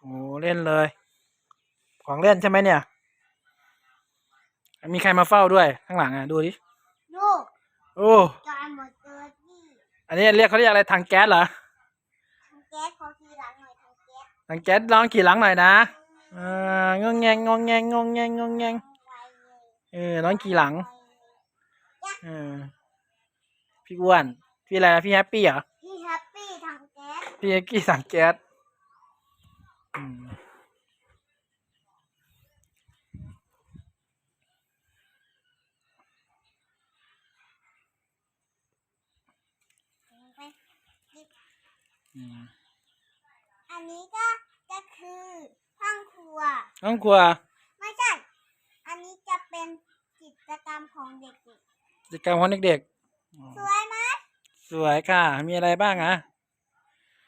โอ้เล่นเลย ของเล่นใช่ไหมเนี่ย มีใครมาเฝ้าด้วยข้างหลังอะดูดิลูกโอ้จานหมดเลยที่อันนี้เรียกเขาเรียกอะไรทางแก๊สเหรอทางแก๊สขอทีหลังหน่อยทางแก๊สทางแก๊สลองขี่หลังหน่อยนะเอองงแงงงงแงงงงแงงงงแงงไวเลยเออน้องขี่หลังเออพี่อ้วนพี่อะไรนะพี่แฮปปี้เหรอพี่แฮปปี้ทางแก๊สพี่เอกกี้สั่งแก๊ส อืมไปอืมอันนี้ก็จะคือห้องครัวน้องครัว ไม่ใช่ อันนี้จะเป็นกิจกรรมของเด็กกิจกรรมของเด็กๆ สวยไหมๆสวยค่ะ มีอะไรบ้างอะ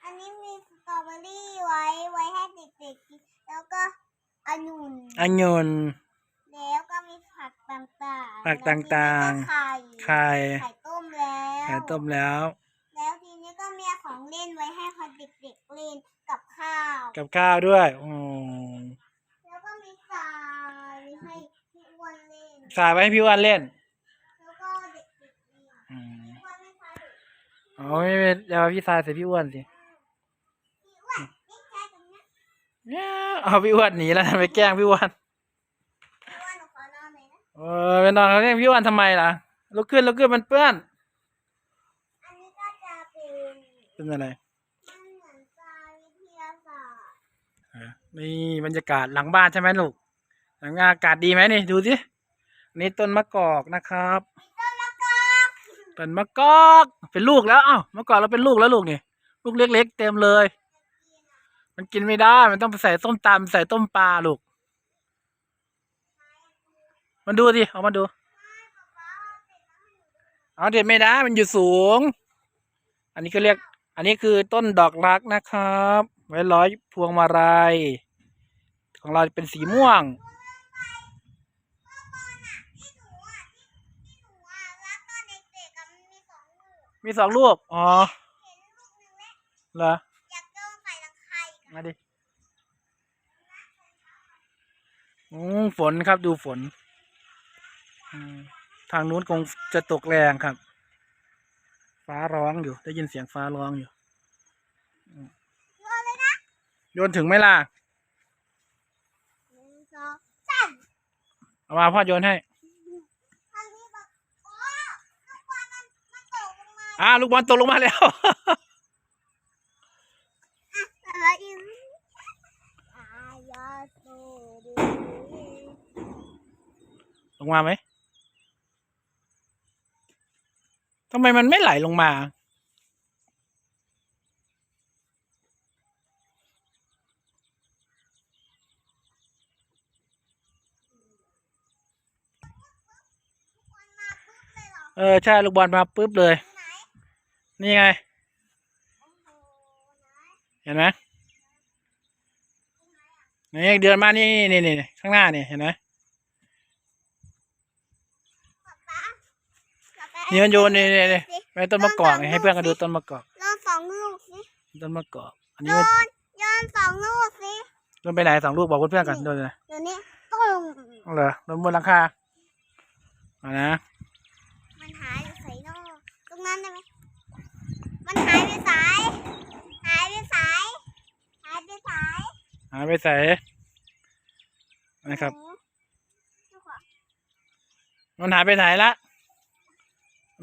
อันนี้มีสตรอเบอรี่ไว้ไว้ให้เด็ กๆกินแล้วก็องุ่นองุ่นแล้วก็มีผักต่างๆผักต่างๆแล้วทีนี้ก็ไข่ไข่ไข่ต้มแล้วไข่ต้มแล้ว แล้วทีนี้ก็มีของเล่นไว้ให้คนเด็กๆเล่นกับข้าว กับข้าวด้วยอืมแล้วก็มีทรายให้พี่อ้วนเล่นสายไว้ให้พี่อ้วันเล่นแล้วก็เด็กๆเล่นอืมพี่อ้วนไม่ใช่อ๋อไม่เป็นเดี๋ยวพี่สายใส่พี่อ้วนสิ พี่อ้วนนี่ใช่ตรงเนี้ย เนี่ยเอาพี่อ้วนหนีแล้วนะไปแกล้งพี่อ้วนพี่อ้วนหนูขอนอนหน่อยนะเออไปนอนเขาเรียกพี่อ้วนทำไมล่ะลุกขึ้นลุกขึ้นมันเปื้อนอันนี้ก็จะเป็นเป็นอะไรมันเหมือนทรายวิทยาศาสตร์อะนี่บรรยากาศหลังบ้านใช่ไหมลูกหลังอากาศดีไหมนี่ดูสินี่ต้นมะกอกนะครับต้นมะกอกต้นมะกอกเป็นลูกแล้วอ้าวมะกอกเราเป็นลูกแล้วลูกนี่ลูกเล็ก ๆ เต็มเลย มันกินไม่ได้ มันต้องไปใส่ต้มตำใส่ต้มปลาลูก มันดูดิเอามาดูเอาเด็ดไม่ได้ มันอยู่สูง อันนี้ก็เรียก อันนี้คือต้นดอกรักนะครับ ไว้ร้อยพวงมาลัยของเราเป็นสีม่วงมีสองลูกอ๋อเหรอ มาดิอืมฝนครับดูฝนอืมทางนู้นคงจะตกแรงครับ ฟ้าร้องอยู่ ได้ยินเสียงฟ้าร้องอยู่ โยนเลยนะโยนถึงไหมล่ะหนึ่งสองสามเอามาพ่อโยนให้ทางนี้บอกโอ้ลูกบอลมันมันตกลงมาอ่าลูกบอลตกลงมาแล้ว อะไรอีกอายาโซดี ลงมาไหมทำไมมันไม่ไหลลงมา เออ ใช่ ลูกบอลมาปุ๊บเลย นี่ไง เห็นไหมนี่เดินมานี่นี่นี่นี่ข้างหน้านี่เห็นไหม ป๊าป๊าป๊าป๊า นี่มันโยนนี่นี่นี่สิไปต้นมะกอกนี่ให้เพื่อนกันดูต้นมะกอกโยนสองลูกสิต้นมะกอกอันโยนี้มันนโยนสองลูกสิโยนไปไหนสองลูกบอกเพื่อนๆกันโยนไปไหนเดี๋ยวนี้ตุ้งเหรอโยนบนหลังคาเอานะมันหายไปใส่นอกตรงนั้นได้ไหมมันหายไปสาย หายไปสายหายไปสายหาไปใส่นะครับโอ้เจ้าของมันหายไปไหนละ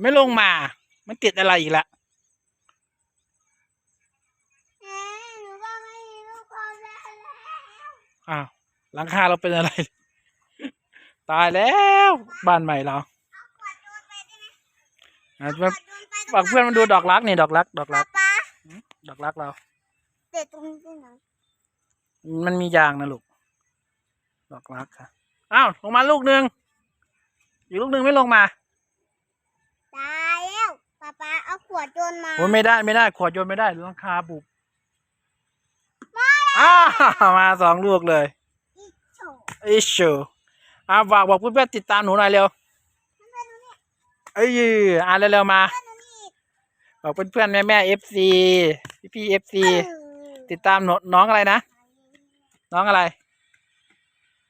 ไม่ลงมา มันติดอะไรอีกละเอ๊ะหนูก็ไม่มีลูกความแล้วแล้วอ้าวหลังคาเราเป็นอะไร ตายแล้วบ้านใหม่เราเอาขวดโยนไปได้ไหมอะเอาขวดโยนไปตรงฝากเพื่อนมันดูดอกรักนี่ดอกรัก ดอกรัป๊ากป๊าดอกรักเราเด็ดตรงนี้ด้วยนะมันมียางนะลูก ดอกรักค่ะ อ้าวลงมาลูกหนึ่งอีกลูกหนึ่งไม่ลงมาตายแล้ว ป๊าป๊าเอาขวดโยนมา โอ้ยไม่ได้ไม่ได้ ขวดโยนไม่ได้หลังคาบุบอ้าวมาสองลูกเลยอีกโฉอิชูอ่าฝากบอกเพื่อนๆติดตามหนูหน่อยเร็วเพื่อนๆหนูนี่เอ้ยอ่านเร็วๆมาเพื่อนๆหนูนี่บอกเพื่อนๆแม่แม่เอฟซีพี่พี่เอฟซีเออติดตามหนูน้องอะไรนะ น้องอะไร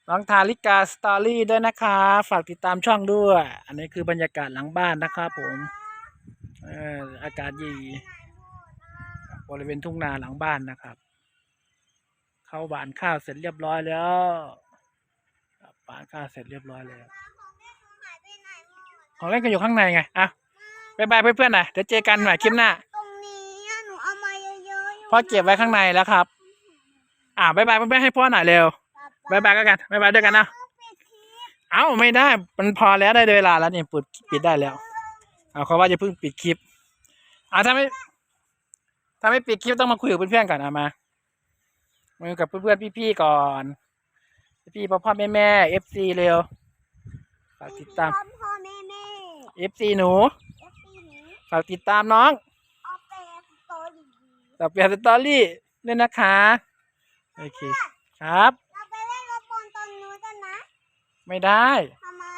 น้องทาริกาสตอรี่ด้วยนะคะ ฝากติดตามช่องด้วย อันนี้คือบรรยากาศหลังบ้านนะครับผมเอออากาศดีบริเวณทุ่งนาหลังบ้านนะครับ เข้าบานข้าวเสร็จเรียบร้อยแล้วครับบานข้าวเสร็จเรียบร้อยแล้วของเล่นหนูหายไปไหนหมดของเล่นก็อยู่ข้างในไงอะบายบายเพื่อนๆหน่อยเดี๋ยวเจอกันใหม่คลิปหน้า ตรงนี้อะหนูเอามาเยอะๆอยู่พ่อเก็บไว้ข้างในแล้วครับ อะบายบายเพื่อนๆให้พ่อหน่อยเร็วบายบายก็กันบายบายด้วยกันนะปิดคลิปเอ้าไม่ได้ มันพอแล้วได้เวลาแล้วนี่ปิดปิดได้แล้ว เอาเขาว่าจะเพิ่งปิดคลิปอ่าถ้าไม่ถ้าไม่ปิดคลิปต้องมาคุยกับเพื่อนๆก่อนเอามามาคุยกับเพื่อนๆพี่ๆก่อน พี่ๆพ่อพ่อแม่แม่เอฟซีเร็วฝากติดตามพ่อพ่อแม่แม่เอฟซีหนูเอฟซีนี้ฝากติดตามน้องเอาไปโตดีต่อเปลี่ยนสตอรี่ด้วยนะคะโอเคครับเราไปเล่นรถบอลตอนนู้นกันนะ ไม่ได้ทำไมา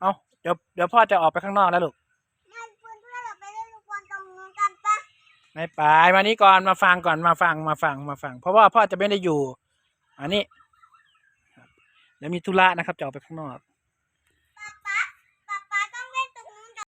เอาเดี๋ยวเดี๋ยวพ่อจะออกไปข้างนอกแล้วลูกะไม่ไปมานี้ก่อนมาฟังก่อนมาฟังมาฟังมาฟัง เพราะว่าพ่อจะไม่ได้อยู่ อันนี้ครับเดี๋ยวมีธุระนะครับจะออกไปข้างนอก